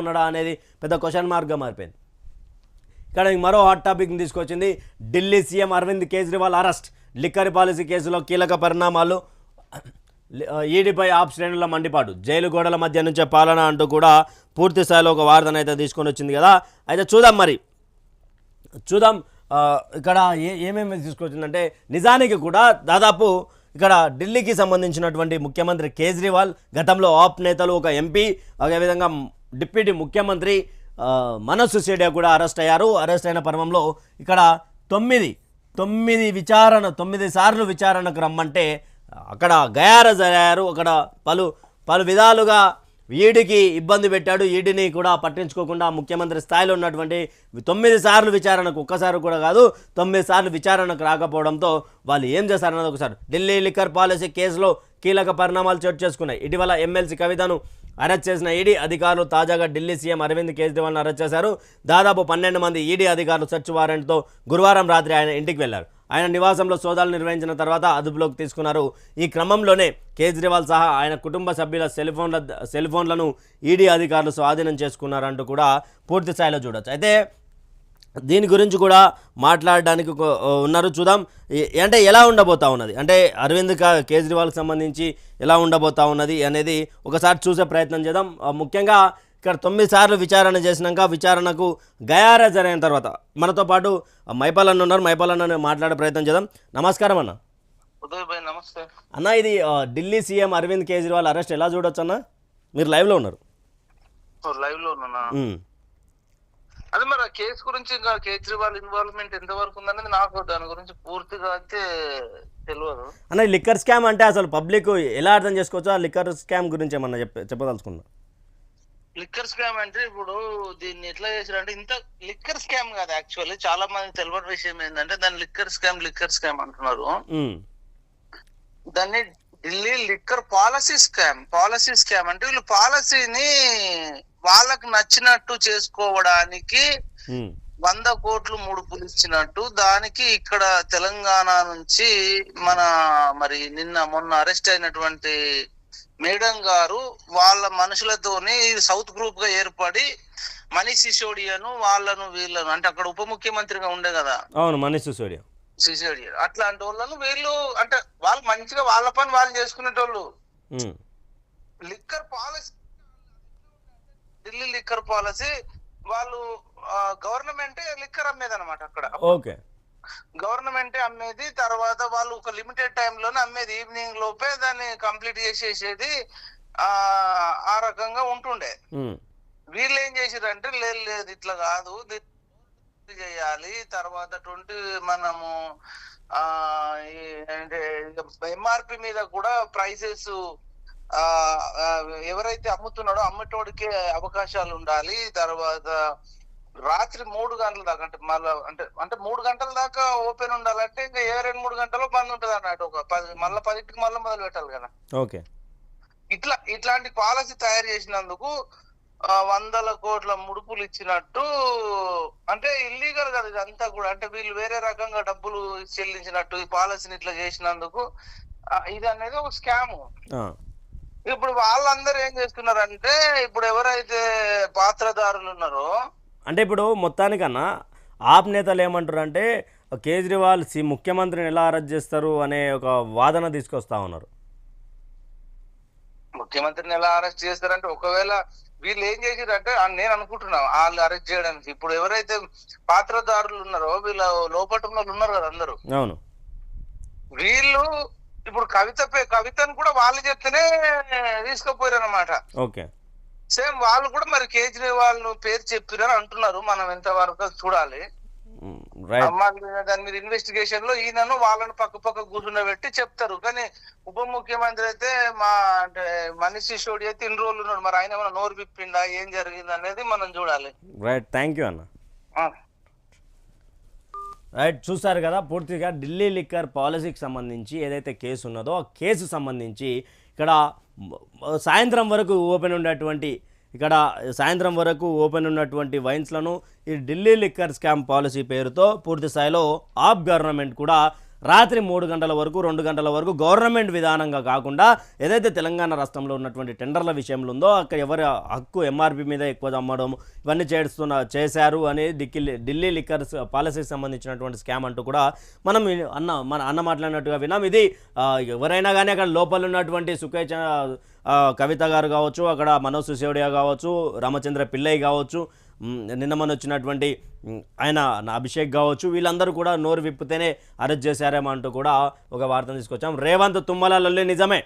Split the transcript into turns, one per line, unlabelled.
ఉన్నాడా అనేది పెద్ద క్వశ్చన్ మార్క్గా మారిపోయింది. ఇక్కడ మరో హాట్ టాపిక్ని తీసుకొచ్చింది. Delhi CM Arvind Kejriwal arrest. Liquor policy కేసులో కీలక పరిణామాలు. ఈడీపై ఆప్ శ్రేణుల మండిపాటు. జైలు గోడల మధ్య నుంచే పాలన అంటూ కూడా పూర్తి స్థాయిలో ఒక వార్తను అయితే తీసుకొని వచ్చింది కదా. అయితే చూద్దాం మరి. చూద్దాం ఇక్కడ ఏ ఏమేమి తీసుకొచ్చిందంటే నిజానికి కూడా దాదాపు ఇక్కడ ఢిల్లీకి సంబంధించినటువంటి ముఖ్యమంత్రి కేజ్రీవాల్ గతంలో ఆప్ నేతలు ఒక ఎంపీ అదేవిధంగా డిప్యూటీ ముఖ్యమంత్రి మనస్సు సేడియా కూడా అరెస్ట్ అయ్యారు. అరెస్ట్ అయిన పర్వంలో ఇక్కడ తొమ్మిది తొమ్మిది విచారణ తొమ్మిది సార్లు విచారణకు రమ్మంటే అక్కడ గయారజయ్యారు అక్కడ పలు పలు విధాలుగా ఈడీకి ఇబ్బంది పెట్టాడు. ఈడీని కూడా పట్టించుకోకుండా ముఖ్యమంత్రి స్థాయిలో ఉన్నటువంటి తొమ్మిది సార్లు విచారణకు ఒక్కసారి కూడా కాదు తొమ్మిది సార్లు విచారణకు రాకపోవడంతో వాళ్ళు ఏం చేశారన్నది ఒకసారి. ఢిల్లీ లిక్కర్ పాలసీ కేసులో కీలక పరిణామాలు చోటు చేసుకున్నాయి. ఇటీవల ఎమ్మెల్సీ కవితను అరెస్ట్ చేసిన ఈడీ అధికారులు తాజాగా ఢిల్లీ సీఎం అరవింద్ కేజ్రీవాల్ను అరెస్ట్ చేశారు. దాదాపు పన్నెండు మంది ఈడీ అధికారులు సెర్చ్ వారెంట్తో గురువారం రాత్రి ఆయన ఇంటికి వెళ్ళారు ఆయన నివాసంలో సోదాలు నిర్వహించిన తర్వాత అదుపులోకి తీసుకున్నారు. ఈ క్రమంలోనే కేజ్రీవాల్ సహా ఆయన కుటుంబ సభ్యుల సెల్ ఫోన్ల సెల్ ఫోన్లను ఈడీ అధికారులు స్వాధీనం చేసుకున్నారంటూ కూడా పూర్తి స్థాయిలో చూడొచ్చు. అయితే దీని గురించి కూడా మాట్లాడడానికి ఉన్నారు. చూద్దాం. అంటే ఎలా ఉండబోతా ఉన్నది? అంటే అరవింద్ కేజ్రీవాల్కి సంబంధించి ఎలా ఉండబోతా ఉన్నది అనేది ఒకసారి చూసే ప్రయత్నం చేద్దాం. ముఖ్యంగా ఇక్కడ తొమ్మిది సార్లు విచారణ చేసినాక విచారణకు గయారా జరిగిన తర్వాత మనతో పాటు మైపాల్ అన్న ఉన్నారు. మైపాల్ అన్న మాట్లాడే ప్రయత్నం చేద్దాం. నమస్కారం అన్న.
నమస్తే.
అన్న ఇది ఢిల్లీ సీఎం అరవింద్ కేజ్రీవాల్ అరెస్ట్ ఎలా చూడొచ్చు అన్న? మీరు లైవ్లో ఉన్నారు.
లైవ్లో ఉన్నా
ఉమ్.
అదే మరి ఆ కేసు గురించి ఇంకా కేజ్రీవాల్ ఇన్వాల్వ్మెంట్ ఎంత వరకు ఉందనేది నాకు దాని గురించి పూర్తిగా అయితే తెలియదు
అన్న లిక్కర్ స్కామ్ అంటే అసలు పబ్లిక్ ఎలా అర్థం చేసుకోవచ్చు? ఆ లిక్కర్ స్కామ్ గురించి ఏమన్నా చెప్ప చెప్పదలుచుకున్నా.
లిక్కర్ స్కామ్ అంటే ఇప్పుడు దీన్ని ఎట్లా చేశారంటే ఇంత లిక్కర్ స్కామ్ కాదు యాక్చువల్లీ చాలా మంది తెలియని విషయం ఏంటంటే దాన్ని లిక్కర్ స్కామ్ లిక్కర్ స్కామ్ అంటున్నారు. దాన్ని Delhi liquor policy scam policy scam అంటే వీళ్ళు పాలసీని వాళ్ళకి నచ్చినట్టు చేసుకోవడానికి. వంద కోట్లు ముడుపులు ఇచ్చినట్టు దానికి ఇక్కడ తెలంగాణ నుంచి మన మరి నిన్న మొన్న అరెస్ట్ అయినటువంటి మేడం గారు వాళ్ళ మనుషులతోని సౌత్ గ్రూప్గా ఏర్పడి మనీష్ సిసోడియాను వాళ్ళను వీళ్ళను అంటే అక్కడ ఉప ముఖ్యమంత్రిగా ఉండే కదా?
అవును మనీష్ సిసోడియా.
సిసోడియా. అట్లాంటి వాళ్ళను వీళ్ళు అంటే వాళ్ళు మంచిగా వాళ్ళ పని వాళ్ళు చేసుకునేటోళ్ళు. Liquor policy Delhi liquor policy వాళ్ళు గవర్నమెంట్ లిక్కర్ అమ్మేది అనమాట అక్కడ.
ఓకే.
గవర్నమెంట్ అమ్మేది తర్వాత వాళ్ళు ఒక లిమిటెడ్లోనే అమ్మేది. ఈవినింగ్ లోపే దాన్ని కంప్లీట్ చేసేసేది ఆ ఆ రకంగా ఉంటుండే. వీళ్ళు ఏం చేసిరంటే లేదు లేదు ఇట్లా కాదు చేయాలి. తర్వాత ట్వంటీ మనము ఆ ఈ- అంటే ఎంఆర్పి మీద కూడా ప్రైసెస్ ఎవరైతే అమ్ముతున్నాడో అమ్మటోడికే అవకాశాలు ఉండాలి. తర్వాత రాత్రి మూడు గంటల దాకా అంటే మళ్ళా అంటే అంటే మూడు గంటల దాకా ఓపెన్ ఉండాలంటే ఇంకా ఏ రెండు మూడు గంటలు బంద్ ఉంటది అన్నట్టు ఒక పది మళ్ళీ పదింటికి మళ్ళీ మొదలు పెట్టాలి కదా.
ఓకే.
ఇట్లా ఇట్లాంటి పాలసీ తయారు చేసినందుకు వందల కోట్ల ముడుపులు ఇచ్చినట్టు అంటే ఇల్లీగల్ కదా ఇదంతా కూడా అంటే వీళ్ళు వేరే రకంగా డబ్బులు చెల్లించినట్టు ఈ పాలసీని ఇట్లా చేసినందుకు ఇది అనేది ఒక స్కామ్. ఇప్పుడు వాళ్ళందరూ ఏం చేస్తున్నారంటే ఇప్పుడు ఎవరైతే పాత్రదారులు ఉన్నారో
అంటే ఇప్పుడు మొత్తానికన్నా ఆప్ నేతలు ఏమంటారు అంటే కేజ్రీవాల్ సి ముఖ్యమంత్రిని ఎలా అరెస్ట్ చేస్తారు అనే ఒక వాదన తీసుకొస్తా ఉన్నారు.
ముఖ్యమంత్రిని ఎలా అరెస్ట్ చేస్తారంటే ఒకవేళ వీళ్ళు ఏం చేసారంటే నేను అనుకుంటున్నా వాళ్ళు అరెస్ట్ చేయడానికి. ఇప్పుడు ఎవరైతే పాత్రదారులు ఉన్నారో వీళ్ళ లోపట ఉన్న వాళ్ళు ఉన్నారు కదా అందరూ.
అవును.
వీళ్ళు ఇప్పుడు కవిత కవితను కూడా వాళ్ళు చెప్తేనే తీసుకుపోయారు అనమాట
ఓకే.
సేమ్ వాళ్ళు కూడా మరి కేజ్రీవాల్ పేరు చెప్పిరని అంటున్నారు. మనం ఎంత వరకు చూడాలి దాని మీద ఇన్వెస్టిగేషన్లో ఈయనను వాళ్ళని పక్క పక్క కూర్చుండబెట్టి చెప్తారు. కానీ ఉప ముఖ్యమంత్రి అయితే మా అంటే మనీష్ సిసోడి అయితే ఇన్ని రోజులు ఉన్నాడు. మరి ఆయన ఏమైనా నోరు విప్పిండా? ఏం జరిగింది అనేది మనం చూడాలి.
రైట్ థ్యాంక్ యూ అన్న. రైట్ చూస్తారు కదా పూర్తిగా ఢిల్లీ లిక్కర్ పాలసీకి సంబంధించి ఏదైతే కేసు ఉన్నదో ఆ కేసు సంబంధించి ఇక్కడ సాయంత్రం వరకు ఓపెన్ ఉండేటువంటి ఇక్కడ సాయంత్రం వరకు ఓపెన్ ఉన్నటువంటి వైన్స్లను ఈ ఢిల్లీ లిక్కర్ స్కామ్ పాలసీ పేరుతో పూర్తి స్థాయిలో ఆప్ గవర్నమెంట్ కూడా రాత్రి మూడు గంటల వరకు రెండు గంటల వరకు గవర్నమెంట్ విధానంగా కాకుండా ఏదైతే తెలంగాణ రాష్ట్రంలో ఉన్నటువంటి టెండర్ల విషయంలో ఉందో అక్కడ ఎవరి హక్కు ఎంఆర్పి మీద ఎక్కువ అమ్మడం ఇవన్నీ చేస్తున్న చేశారు అని ఢిల్లీ ఢిల్లీ లిక్కర్స్ పాలసీకి సంబంధించినటువంటి స్కామ్ అంటూ కూడా మనం అన్న మన అన్న మాట్లాడినట్టుగా విన్నాం. ఇది ఎవరైనా కానీ అక్కడ లోపల ఉన్నటువంటి సుఖేచ కవిత గారు కావచ్చు అక్కడ మనోజ్ సిసోడియా కావచ్చు రామచంద్ర పిల్లయ్య కావచ్చు నిన్న మన వచ్చినటువంటి ఆయన నా అభిషేక్ కావచ్చు వీళ్ళందరూ కూడా నోరు విప్పితేనే అరెస్ట్ చేశారేమో అంటూ కూడా ఒక వార్తను తీసుకొచ్చాం. రేవంత్ తుమ్మలలో నిజమే.